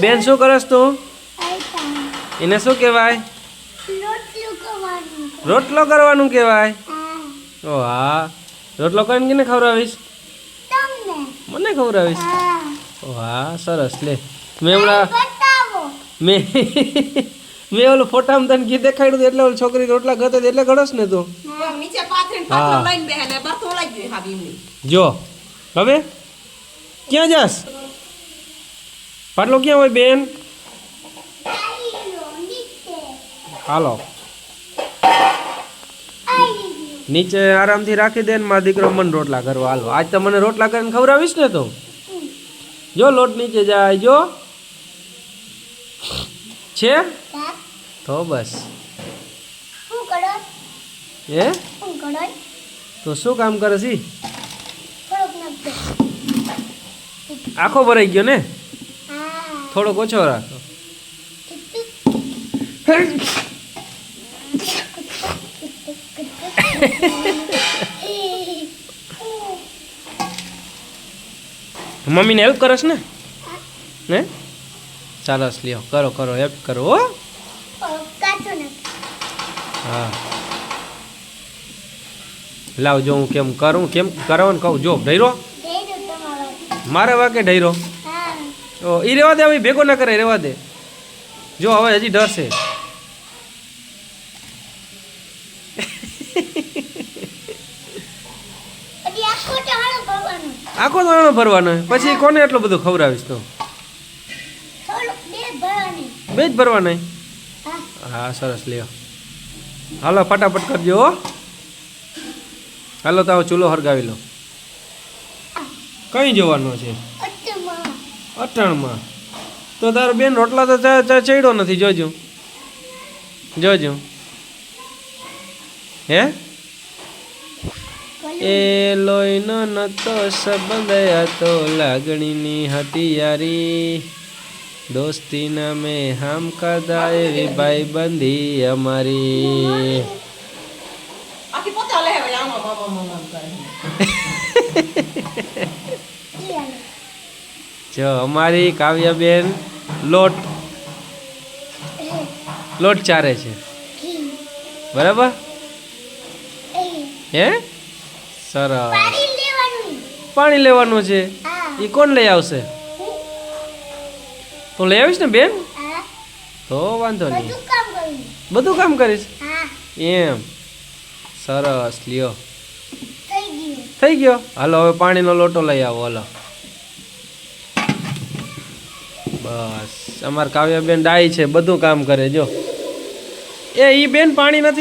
બેન શું કરસ તું? એને શું કહેવાય? રોટલો કરવાનું. કહેવાય? ઓ હા. રોટલો કરીને કેને ખવડાવીશ? મને ખવડાવીશ? ઓ હા સરસ. લે મેં હમણાં મેં મેં ઓલું ફોટામાં તને ઘી દેખાડ્યું હતું એટલે ઓલી છોકરી રોટલા ગતે એટલે ગણસ ને તું. હા. જો હવે? ક્યાં જાસ પાટલો ક્યાં હોય બેન? હાલો. નીચે આરામથી રાખી દે ને મારા દીકરો મને રોટલા કરવા હાલો. આજ તો મને રોટલા કરીને ખવડાવીશ ને તો. જો લોટ નીચે જાય જો. છે? તો બસ. એ તો શું કામ કરે છે? આખો ભરાઈ ગયો ને? થોડોક ઓછો રાખો. મમ્મીને હેલ્પ કરસ ને? ને? ચાલો લ્યો કરો કરો હેલ્પ કરો હો. હા. લાવ જો હું કેમ કરું કેમ કરવાનું કહું? જો ઢૈરો મારે વાકે ઢૈરો ઓ એ રેવા દે હવે ભેગો ના કરે રેવા દે. જો હવે હજી ડરશે આખો દાણો ભરવાનો. પછી કોને એટલો બધો ખવડાવીશ તો? બે જ ભરવાના? હા. સરસ લ્યો. હાલો ફટાફટ કરજો હો. હાલો તો ચૂલો હરગાવી લો. કઈ જોવાનો છે? અઠાણમાં. તો તારો બેન રોટલા તો ચડ્યો નથી જોજો. જોજો. હે? એ લોહીનો નતો સંબંધ હતો લાગણીની હતી યારી દોસ્તીના મેં હામ કદા એવી ભાઈ બંધી અમારી. આખી પોતા લે હવે આમાં બાબા આમ કરે જો અમારી કાવ્યાબેન લોટ લોટ ચારે છે. બરાબર? હે? સરસ. પાણી લેવાનું છે. એ કોણ લઈ આવશે? તો લઈ આવીશ ને બેન? તો વાંધો નહીં. બધું કામ કરીશ? એમ. સરસ લ્યો. થઈ ગયો? હાલો હવે પાણીનો લોટો લઈ આવો હાલો. બસ. અમાર કાવ્યાબેન ડાય છે બધું કામ કરે જો. એ ઈ બેન પાણી નથી